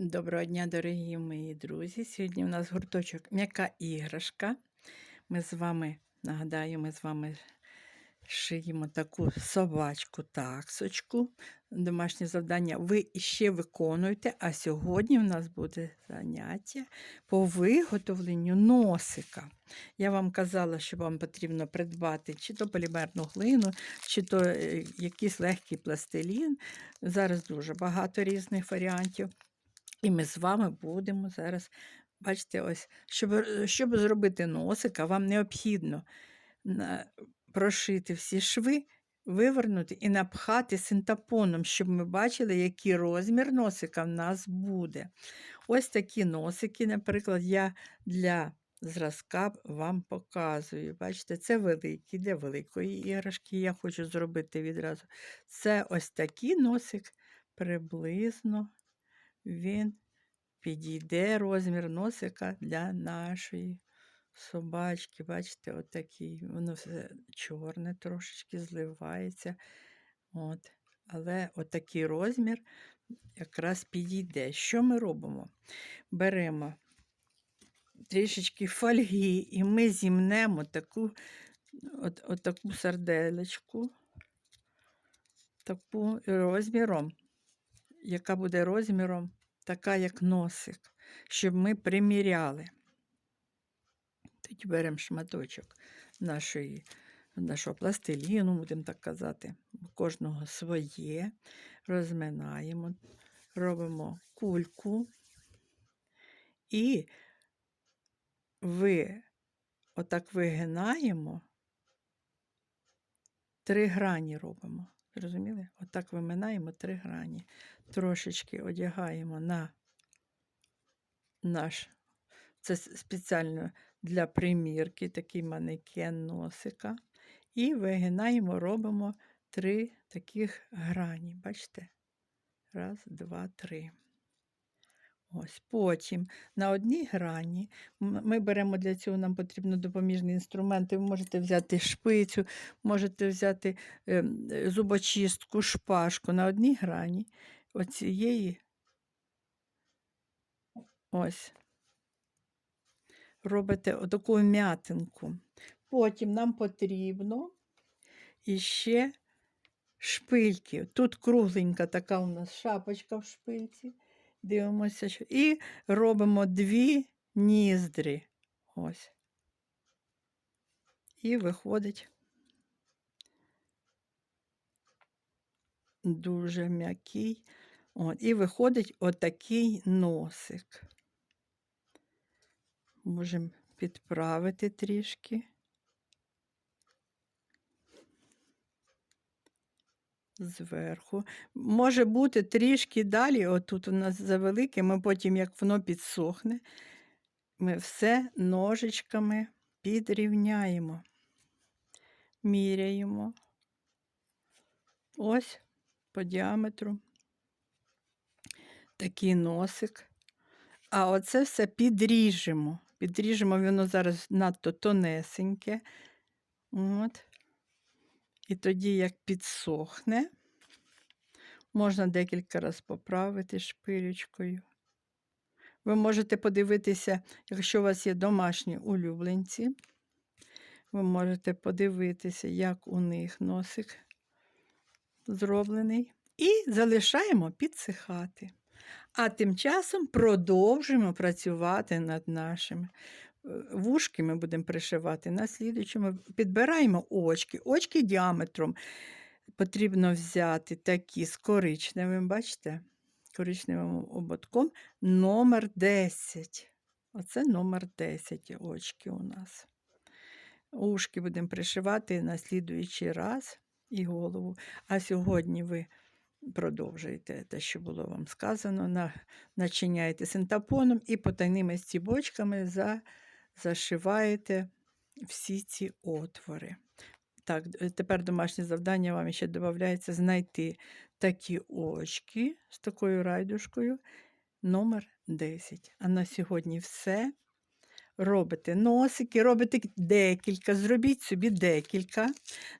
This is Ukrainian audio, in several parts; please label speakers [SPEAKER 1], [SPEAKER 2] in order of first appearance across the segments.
[SPEAKER 1] Доброго дня, дорогі мої друзі. Сьогодні у нас гурточок м'яка іграшка. Ми з вами, нагадаю, ми з вами шиємо таку собачку таксочку. Домашнє завдання ви іще виконуєте, а сьогодні в нас буде заняття по виготовленню носика. Я вам казала, що вам потрібно придбати чи то полімерну глину, чи то е, якийсь легкий пластилін. Зараз дуже багато різних варіантів. І ми з вами будемо зараз, бачите, ось, щоб, щоб зробити носика, вам необхідно прошити всі шви, вивернути і напхати синтапоном, щоб ми бачили, який розмір носика в нас буде. Ось такі носики, наприклад, я для зразка вам показую. Бачите, це великі, для великої іграшки. Я хочу зробити відразу. Це ось такий носик приблизно він підійде розмір носика для нашої собачки. Бачите, отакий. Воно все чорне трошечки зливається. От. Але отакий розмір якраз підійде. Що ми робимо? Беремо трішечки фольги, і ми зімнемо таку, от, от таку сарделечку, таку розміром яка буде розміром така, як носик, щоб ми приміряли. Тоді беремо шматочок нашої, нашого пластиліну, будемо так казати, кожного своє, розминаємо, робимо кульку і ви отак вигинаємо, три грані робимо. Зрозуміли? Отак виминаємо три грані. Трошечки одягаємо на наш, це спеціально для примірки, такий манекен носика. І вигинаємо, робимо три таких грані. Бачите? Раз, два, три. Ось потім на одній грані ми беремо для цього, нам потрібно допоміжні інструменти. Ви можете взяти шпицю, можете взяти ем, зубочистку, шпажку на одній грані оцієї ось робите отаку м'ятинку. Потім нам потрібно іще шпильки. Тут кругленька така у нас шапочка в шпильці. Дивимося, що. І робимо дві ніздрі. Ось. І виходить дуже м'який. От, і виходить отакий носик. Можемо підправити трішки. Зверху. Може бути трішки далі, отут у нас завелике, ми потім, як воно підсохне, ми все ножичками підрівняємо, міряємо. Ось по діаметру такий носик. А оце все підріжемо. Підріжемо, воно зараз надто тонесеньке. От. І тоді, як підсохне, можна декілька разів поправити шпилючкою. Ви можете подивитися, якщо у вас є домашні улюбленці, ви можете подивитися, як у них носик зроблений. І залишаємо підсихати. А тим часом продовжуємо працювати над нашими вушки. Ми будемо пришивати на слідуючому. Підбираємо очки. Очки діаметром потрібно взяти такі з коричневим, бачите, коричневим ободком номер 10. Оце номер 10 очки у нас. Ушки будемо пришивати на слідуючий раз і голову. А сьогодні ви продовжуєте те, що було вам сказано, на, начиняєте синтапоном і потайними стібочками за, зашиваєте всі ці отвори. Так, тепер домашнє завдання вам ще додається знайти такі очки з такою райдушкою номер 10. А на сьогодні все. Робите носики, робите декілька, зробіть собі декілька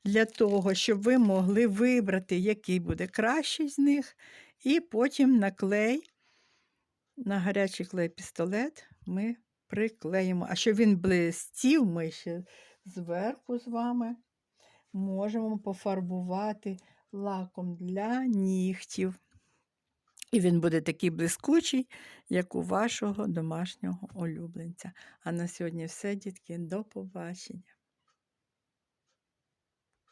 [SPEAKER 1] для того, щоб ви могли вибрати, який буде кращий з них, і потім на клей на гарячий клей пістолет ми приклеїмо. А щоб він блистів, ми ще зверху з вами можемо пофарбувати лаком для нігтів. І він буде такий блискучий, як у вашого домашнього улюбленця. А на сьогодні все, дітки, до побачення.